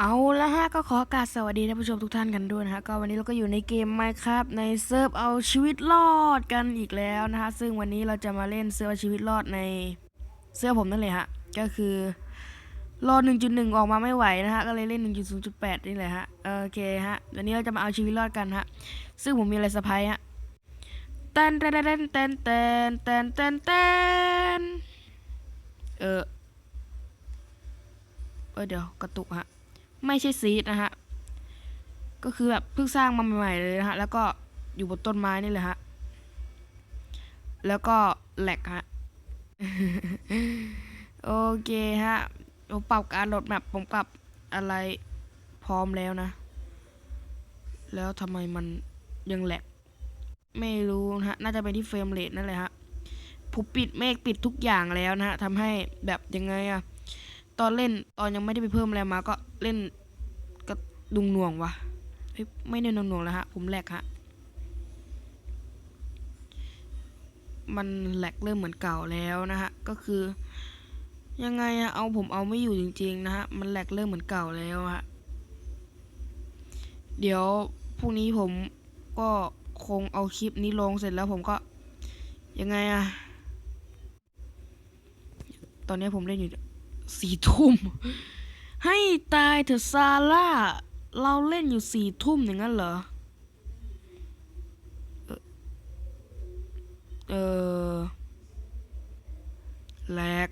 เอาละฮะก็ขอโอกาสสวัสดีท่านผู้ชมทุกท่านกันด้วยนะฮะก็วันนี้เราก็อยู่ในเกม Minecraft ในเซิร์ฟเอาชีวิตรอดกันอีกแล้วนะฮะซึ่งวันนี้เราจะมาเล่นเซิร์ฟเอาชีวิตรอดในเซิร์ฟผมนั่นเลยฮะก็คือรอด1.1 ออกมาไม่ไหวนะฮะก็เลยเล่น 1.0.8 นี่แหละฮะโอเคฮะวันนี้เราจะมาเอาชีวิตรอดกันฮะซึ่งผมมีอะไรเซอร์ไพรส์ฮะเต้นเต้นเต้นเต้นเต้นเต้นเต้นเต้นเออเออเดี๋ยวกระตุกฮะ ไม่ใช่ซีดนะฮะ ก็คือแบบเพิ่งสร้างมาใหม่ๆเลยนะฮะ แล้วก็อยู่บนต้นไม้นี่เลยฮะ แล้วก็แหลกฮะ โอเคฮะ ผมปรับการโหลดแมปผมปรับอะไรพร้อมแล้วนะ แล้วทำไมมันยังแหลก ไม่รู้นะฮะ น่าจะเป็นที่เฟรมเรทนั่นแหละฮะ ผมปิดเมฆปิดทุกอย่างแล้วนะฮะทำให้แบบยังไงอะ ตอนเล่นตอนยังไม่ได้ไปเพิ่มอะไรมาก็เล่นก็ดุงหน่วงวะไม่ได้ดุงหน่วงแล้วฮะ ผมแหลกฮะ มันแหลกเริ่มเหมือนเก่าแล้วนะฮะ ก็คือ ยังไงอะเอาผมเอาไม่อยู่จริงๆนะฮะ มันแหลกเริ่มเหมือนเก่าแล้วฮะ เดี๋ยวพรุ่งนี้ผมก็คงเอาคลิปนี้ลงเสร็จแล้วผมก็ ยังไงอะตอนนี้ผมเล่นอยู่ สี่ทุ่ม ให้ตายเถอะซาร่า เราเล่นอยู่สี่ทุ่มอย่างนั้นเหรอ เออแหลก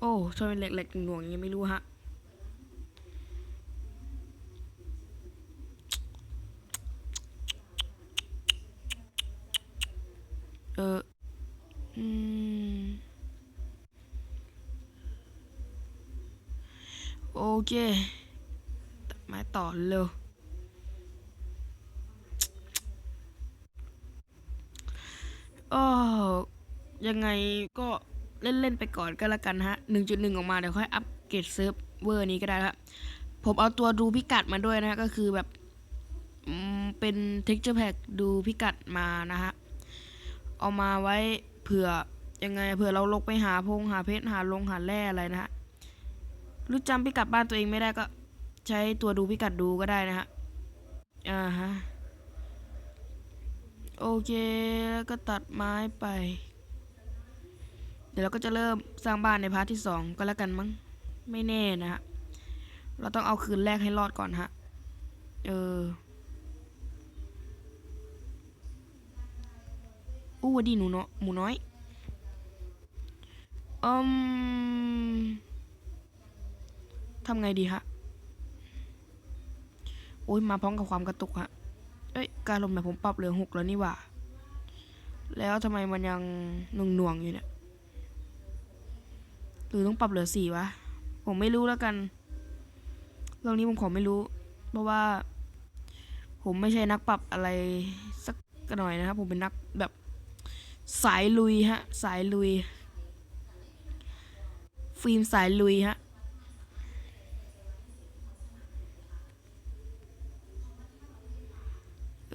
โอ้ทำไมแหลกๆหน่วงอย่างนี้ไม่รู้ฮะ เออ อืม โอ เคตัดไม้ต่อเร็วโอ้ยังไงก็เล่น ๆ ไปก่อนก็แล้วกันฮะ 1.1 ออกมาเดี๋ยวค่อยอัปเกรดเซิร์ฟเวอร์นี้ก็ได้ละผมเอาตัวดูพิกัดมาด้วยนะฮะก็คือแบบเป็น texture pack ดูพิกัดมานะฮะ เอามาไว้เผื่อยังไงเผื่อเราลงไปหาพงหาเพชรหาลงหาแร่อะไรนะฮะ รู้จำพิกัดบ้านตัวเองไม่ได้ก็ ใช้ตัวดูพิกัดดูก็ได้นะฮะ อ่าฮะ โอเค แล้วก็ตัดไม้ไป เดี๋ยวเราก็จะเริ่มสร้างบ้านในพาร์ทที่สองก็แล้วกันมั้ง ไม่แน่นะฮะ เราต้องเอาคืนแรกให้รอดก่อนฮะ เอออู้วดดีหนูเนาะหมูน้อยอืม ทำไงดีฮะโอ้ยมาพร้อมกับความกระตุกฮะเอ้ยการลมแบบผมปรับเหลือหกแล้วนี่หว่า แล้วทำไมมันยังหน่วงหน่วงๆอยู่เนี่ยหรือต้องปรับเหลือสี่วะผมไม่รู้แล้วกันเรื่องนี้ผมขอไม่รู้ เพราะว่า ผมไม่ใช่นักปรับอะไรสักหน่อยนะครับ ผมเป็นนักแบบสายลุยฮะ สายลุย ฟิล์มสายลุยฮะ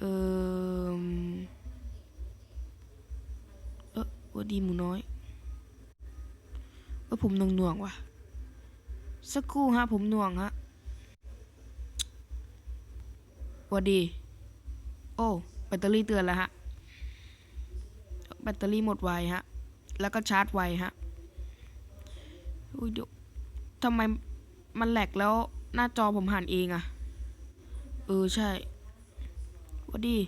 เออเออวัดีหมูน้อยเออผมหน่วงหน่วงว่ะ สักครู่ฮะ ผมหน่วงฮะวัดี โอ้ แบตเตอรี่เตือนแล้วฮะ แบตเตอรี่หมดไวฮะ แล้วก็ชาร์จไวฮะ อุ้ยเดี๋ยวทำไมมันแหลกแล้วหน้าจอผมหันเองอะเออ ใช่ วัดดี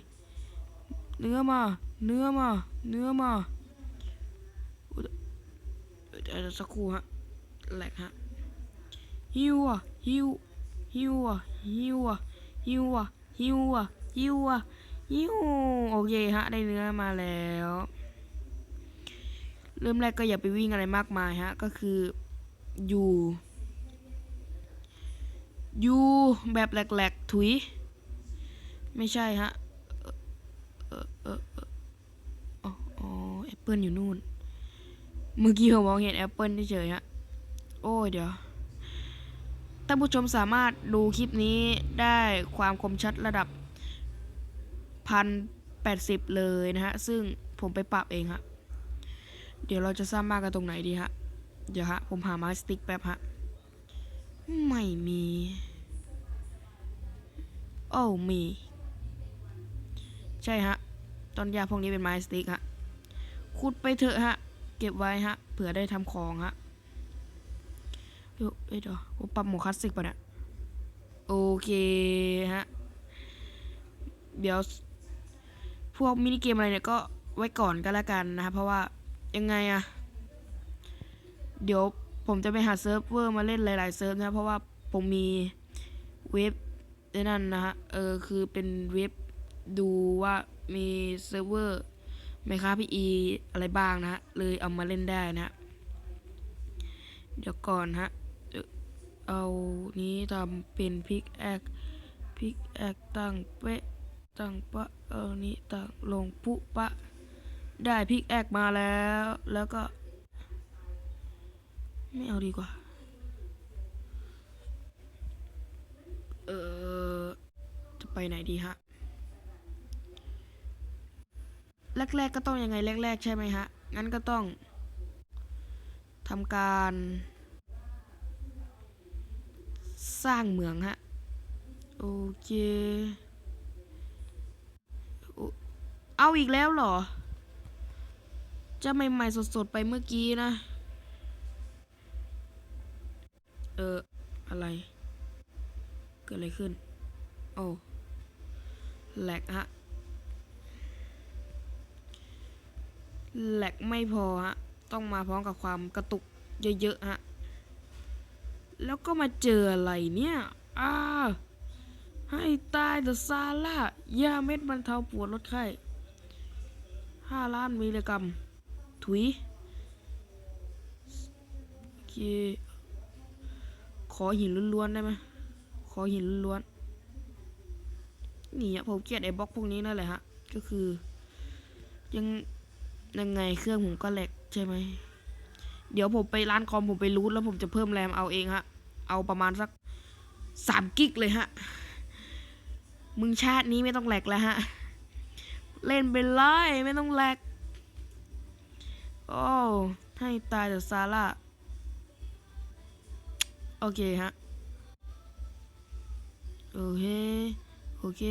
เนื้อมา เนื้อมา เนื้อมาเดี๋ยวสักครู่ฮะแหลกฮะหิวอะหิวหิวอะหิวอะหิวอะหิวอะหิวอะยิวโอเคฮะ ได้เนื้อมาแล้ว เริ่มแรกก็อย่าไปวิ่งอะไรมากมายฮะ ก็คืออยู่ อยู่แบบแหลกๆถุย ไม่ใช่ฮะ เออเออเอออ๋อแอปเปิลอยู่นู่น เมื่อกี้ผมมองเห็นแอปเปิลเฉยฮะ โอ้เดี๋ยว ท่านผู้ชมสามารถดูคลิปนี้ได้ความคมชัดระดับพันแปดสิบเลยนะฮะ ซึ่งผมไปปรับเองฮะ เดี๋ยวเราจะสร้างบ้านกันตรงไหนดีฮะ เดี๋ยวฮะ ผมหาม้สติกแป๊บฮะ ไม่มี โอ้ามี ใช่ฮะตอนยาพวกนี้เป็นไม้สติ๊กฮะขุดไปเถอะฮะ เก็บไว้ฮะ เผื่อได้ทำของฮะเดี๋ยวเอ้ยเดี๋ยวผมปรับโหมดคลาสสิกป่ะเนี่ย โอเคฮะ เดี๋ยว พวกมินิเกมอะไรเนี่ยก็ไว้ก่อนก็แล้วกันนะครับเพราะว่ายังไงอะเดี๋ยวผมจะไปหาเซิร์ฟเวอร์มาเล่นหลาย ๆ เซิร์ฟนะเพราะว่าผมมีเว็บนั่นนะฮะ เออ คือเป็นเว็บ ดูว่ามีเซิร์ฟเวอร์ไหมครับพี่อีอะไรบ้างนะฮะ เลยเอามาเล่นได้นะเดี๋ยวก่อนฮะ เอ่อเอานี้ทำเป็นพิกแอคพิกแอคตั้งเป๊ะตั้งปะเออนี้ตั้งลงปุ๊ปะ ได้พิกแอคมาแล้ว แล้วก็ ไม่เอาดีกว่า เออจะไปไหนดีฮะ แรก ๆ ก็ต้องยังไงแรก ๆ ใช่ไหมฮะ งั้นก็ต้องทำการ สร้างเมืองฮะ โอเค เอาอีกแล้วเหรอ จะใหม่ ๆ สด ๆ ไปเมื่อกี้นะ เออ อะไร เกิดอะไรขึ้น โอ้แหลกฮะ แหลกไม่พอฮะ ต้องมาพร้อมกับความกระตุกเยอะๆฮะ แล้วก็มาเจออะไรเนี่ยอ้าให้ตายเดอะซาร่ายาเม็ดบรรเทาปวดลดไข้ห้าล้านมิลลิกรัม ถุยโอเคขอหินล้วนๆได้ไหมขอหินล้วนๆนี่ผมเกลียดไอ้บล็อกพวกนี้นั่นแหละฮะ ก็คือ ยัง ยังไงเครื่องผมก็แหลกใช่ไหม เดี๋ยวผมไปร้านคอมผมไปรูทแล้วผมจะเพิ่มแรมเอาเองฮะ เอาประมาณสักสามกิกเลยฮะ มึงชาตินี้ไม่ต้องแหลกแล้วฮะ เล่นไปเลยไม่ต้องแหลก โอ้ให้ตายจากซาร่า โอเคฮะ โอเค โอเค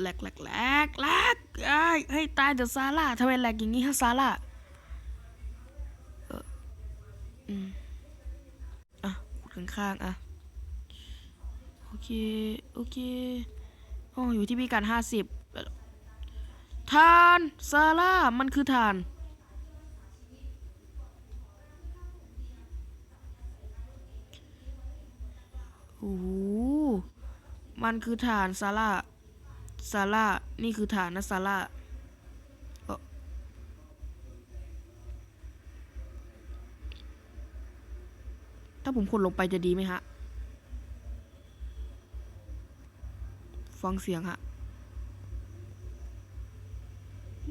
แหลกแหลกแหลกแหลก ไอ้ให้ตายจากซาร่าทำไมแหลกอย่างนี้ฮะซาร่าเอ่ออืมอะขุดข้างๆอะโอเคโอเคอ๋ออยู่ที่พิกัดห้าสิบทานซาร่ามันคือทานโอ้โหมันคือฐานซาร่า ซาร่า นี่คือฐานนะซาร่าถ้าผมขุดลงไปจะดีไหมฮะ ฟังเสียงฮะ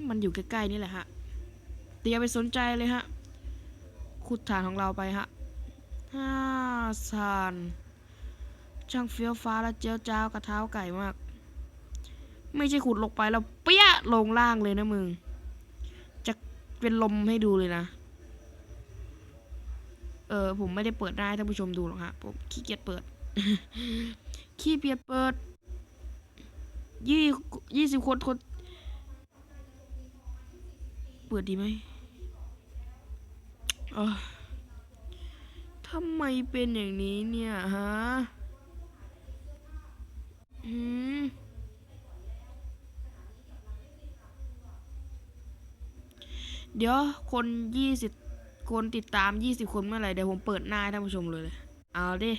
มันอยู่ใกล้ๆนี่แหละฮะแต่อย่าไปสนใจเลยฮะ ขุดฐานของเราไปฮะฮ่าซานช่างเฟี้ยวฟ้าและเจียวจ้าวกระเท้าไก่มาก ไม่ใช่ขุดลงไปแล้วเปี้ยลงล่างเลยนะมึง จะเป็นลมให้ดูเลยนะ เออผมไม่ได้เปิดหน้ท่านผู้ชมดูหรอกฮะผมขี้เกียจเปิด ขี้เกียจเปิดยี่ยี่สิบคนคนเปิดดีไหมเออทำไมเป็นอย่างนี้เนี่ยฮะอืม เดี๋ยวคนยี่สิบคนติดตามยี่สิบคนเมื่อไหร่เดี๋ยวผมเปิดหน้าให้ท่านผู้ชมเลยเอาดิ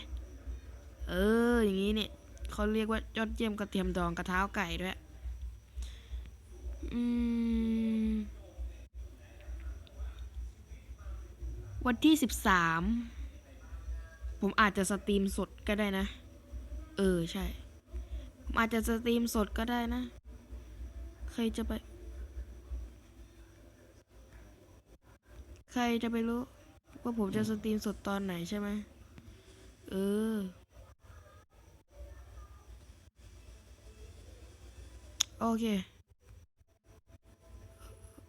เออ อย่างนี้เนี่ยเขาเรียกว่ายอดเยี่ยมกระเทียมดองกระเท้าไก่ด้วย อืม วันที่สิบสามผมอาจจะสตรีมสดก็ได้นะ เออ ใช่ ผมอาจจะสตรีมสดก็ได้นะ ใครจะไป ใครจะไปรู้ ว่าผมจะสตรีมสดตอนไหนใช่ไหม เออ โอเค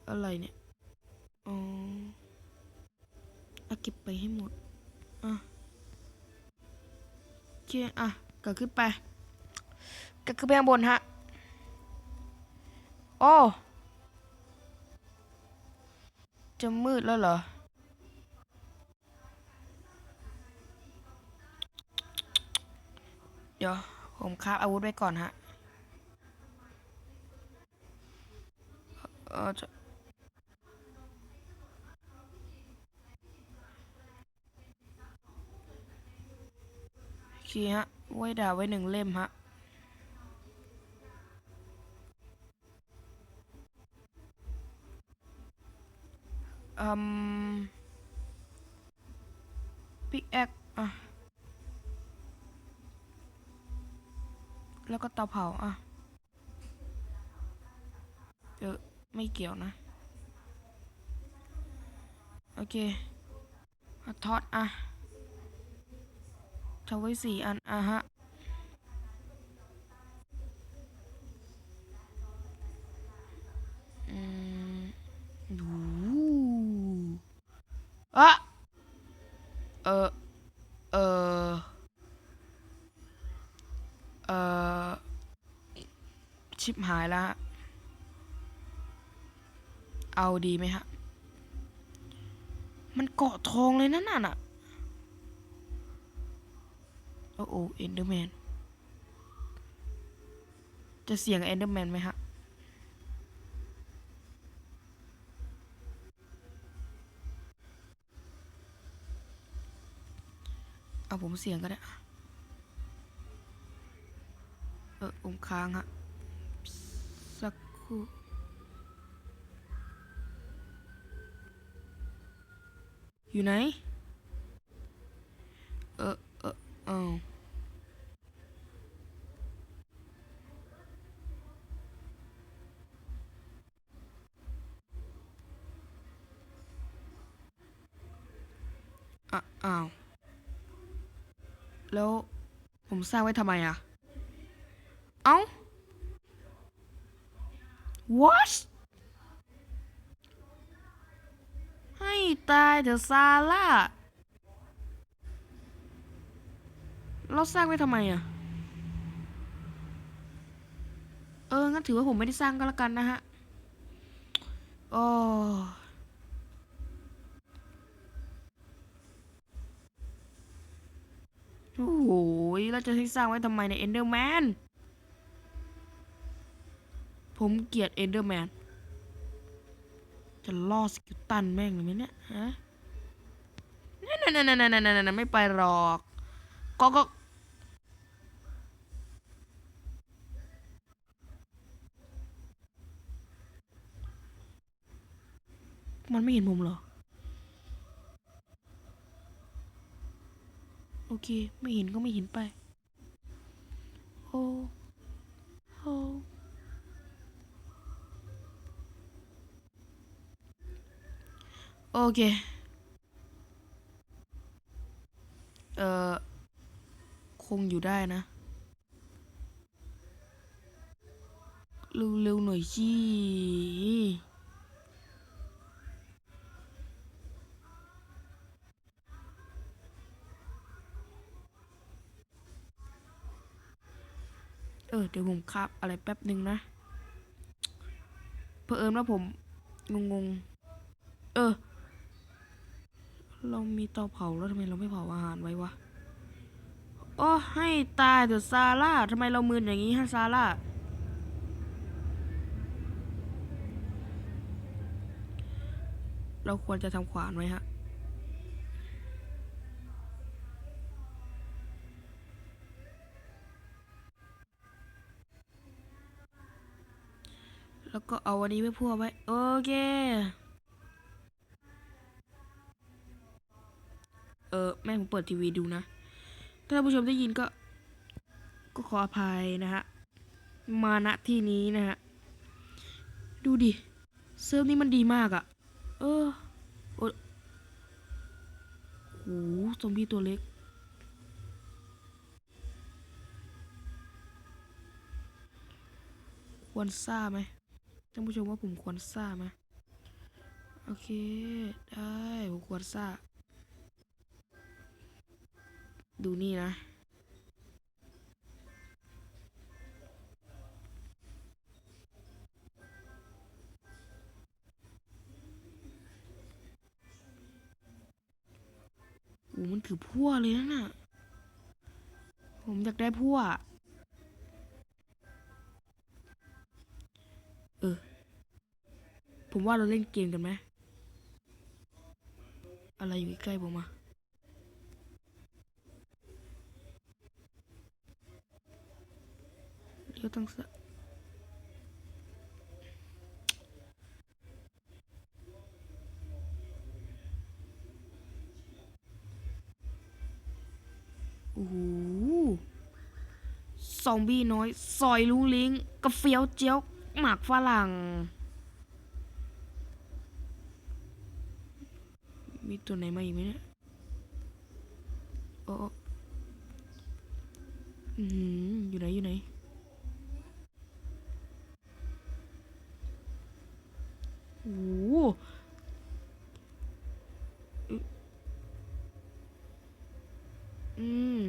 อะไรเนี่ย อ๋อเอาเก็บไปให้หมด อะโอเค อะก็ขึ้นไปก็ขึ้นไปข้างบนฮะ โอ้ จะมืดแล้วเหรอ เดี๋ยว ผมคาบอาวุธไว้ก่อนฮะ เออจะโอเคฮะ ไว้ดาบไว้หนึ่งเล่มฮะ อืมพิกแอคอะ แล้วก็เตาเผาอะเออไม่เกี่ยวนะ โอเคอทอดอะทำไว้สี่อัน อะฮะ อืมดู อะเออเออเออชิปหายแล้วฮะ เอาดีไหมฮะ มันเกาะทองเลยนั่นน่ะ โอ้โอเอนเดอร์แมน จะเสี่ยงเอนเดอร์แมนไหมฮะ เอาผมเสียงก็ได้ เออผมค้างฮะ สักครู่อยู่ไหน เออ เออเอาอะอ้าว แล้วผมสร้างไว้ทำไมอะเอ้า what ให้ตายเถอะซาร่าเราสร้างไว้ทำไมอะเออ งั้นถือว่าผมไม่ได้สร้างก็แล้วกันนะฮะ โอ้ โอ้โหเราจะให้สร้างไว้ทำไมในเอนเดอร์แมน ผมเกลียดเอนเดอร์แมน จะล่อสกิลตันแม่งเลยไหมเนี่ย ฮะนั่นนั่นนั่นนั่นนั่นไม่ไปหรอก ก็ก็มันไม่เห็นผมเหรอ โอเค ไม่เห็นก็ไม่เห็นไป โอ้โอ้โอเค เอ่อ คงอยู่ได้นะ เร็วๆหน่อยสิ ออเดี๋ยวผมคับอะไรแป๊บหนึ่งนะเผอิญว่าผมงงๆเออ เรามีเตาเผาแล้วทำไมเราไม่เผาอาหารไว้วะโอ้ให้ตายเถอะซาร่าทำไมเรามืนอย่างนี้ฮะซาร่าเราควรจะทำขวานไว้ฮะ แล้วก็เอาวันนี้ไว้พัวไว้โอเค เออแม่ผมเปิดทีวีดูนะ ถ้าผู้ชมได้ยินก็ ก็ขออภัยนะฮะ มาณที่นี้นะฮะ ดูดิ เซิร์ฟนี้มันดีมากอะ่ะ เออโอ้โหซอมบี้ตัวเล็กควรซ่าไหม ท่านผู้ชมว่าผมควรซ่าไหมโอเค ได้ผมกวดซ่า ดูนี่นะ โอ้มันถือพั่วเลยนะน่ะ ผมอยากได้พั่ว ออผมว่าเราเล่นเกมกันไหม อะไรอยู่ใกล้ผมอะเดี๋ยวต้องสะโอ้โหซอมบี้น้อย ซอยลุงลิงกระเฟี้ยวเจียว หมากฝรั่ง มีตัวไหนมาอีกไหมเนี่ย โอ้อือหือยู่ไหน อยู่ไหน โอ้โหอึอืม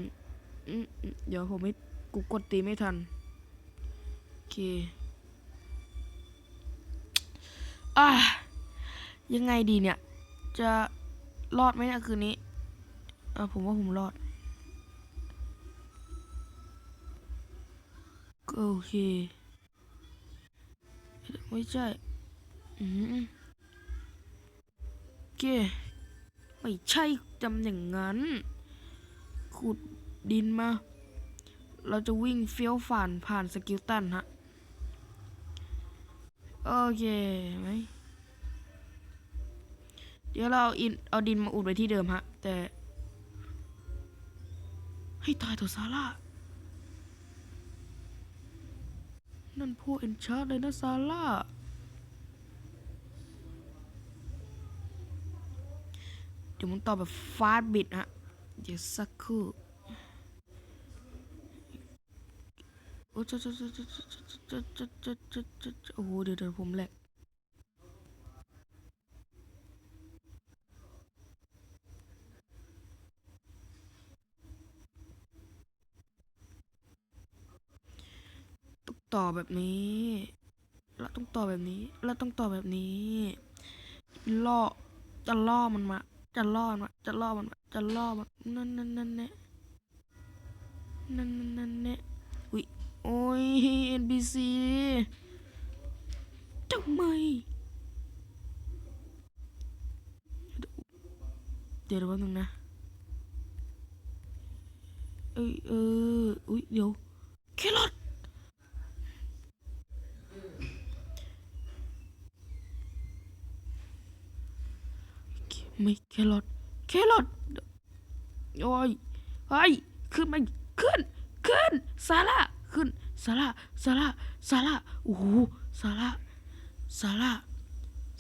อืมอืมเดี๋ยวผมไม่ กูกดตีไม่ทัน โอเค อะยังไงดีเนี่ย จะรอดไหมเนี่ยคืนนี้เออผมว่าผมรอดโอเค ไม่ใช่ อืมเไม่ใช่จำอย่างนั้น ขุดดินมา เราจะวิ่งเฟี้ยวฝ่านผ่านสกิลตันฮะ โอเคไหมเดี๋ยวเราเอาอินเอาดินมาอุดไว้ที่เดิมฮะ แต่ให้ตายเถอะซาร่า นั่นพวกเอ็นชาร์ดเลยนะซาร่า เดี๋ยวมันตอบแบบฟาดบิดฮะ เดี๋ยวสักครู่ โอ้โหเดี๋ยวเดี๋ยวผมแหลกต้องต่อแบบนี้ เราต้องต่อแบบนี้ เราต้องต่อแบบนี้ ล่อ จะล่อมันมา จะล่อมันมา จะล่อมันมา จะล่อมัน นั่นนั่นนั่นเนี่ยนั่นนั่นนั่นเนี่ย โอ้ย NPC ทำไม เดี๋ยวแป๊บนึงนะ เอ้ยเออ อุ้ยเดี๋ยว แครอทไม่แครอทแครอทโอ้ยเฮ้ย ขึ้นมา ขึ้น ขึ้น ซาร่า ขึ้นซาร่าซาร่าซาร่าโอ้โหซาร่าซาร่า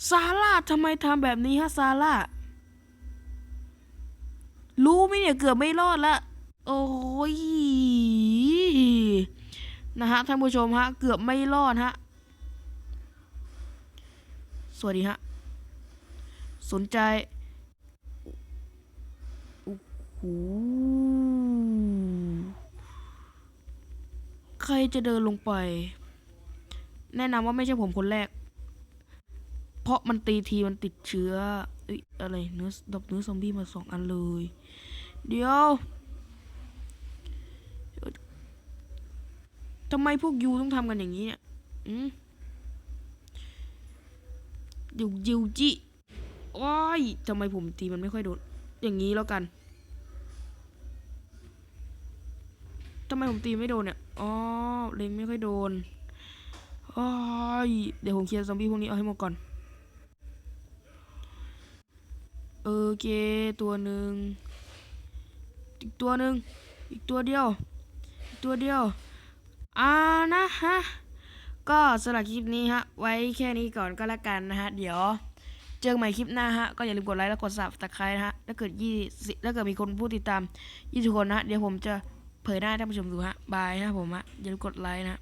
ซาร่าทำไมทำแบบนี้ฮะซาร่า รู้ไหมเนี่ยเกือบไม่รอดละ โอ้ย นะฮะท่านผู้ชมฮะ เกือบไม่รอดฮะ สวัสดีฮะ สนใจ โอ้โห ใครจะเดินลงไป แนะนำว่าไม่ใช่ผมคนแรก เพราะมันตีทีมันติดเชื้ออ้ยอะไรเนื้อดับเนื้อซอมบี้มาสองอันเลย เดี๋ยวทำไมพวกยูต้องทำกันอย่างนี้เนี่ยอืมเดี๋ยวยิวจิโอ้ยทำไมผมตีมันไม่ค่อยโดน อย่างนี้แล้วกัน ทำไมผมตีไม่โดนเนี่ยอ๋อเล็งไม่ค่อยโดนโอ้ยเดี๋ยวผมเคลียร์ซอมบี้พวกนี้เอาให้หมดก่อนโอเคตัวหนึ่งอีกตัวหนึ่งอีกตัวเดียวอีกตัวเดียวอ่านะฮะก็สำหรับคลิปนี้ฮะไว้แค่นี้ก่อนก็แล้วกันนะฮะเดี๋ยวเจอกันใหม่คลิปหน้าฮะก็อย่าลืมกดไลค์และกด subscribe นะฮะถ้าเกิดยี่สิถ้าเกิดมีคนผู้ติดตามยี่สิบคนนะฮะเดี๋ยวผมจะ เผยหน้าให้ท่านผู้ชมดูฮะบายนะผมฮะอย่าลืมกดไลค์นะ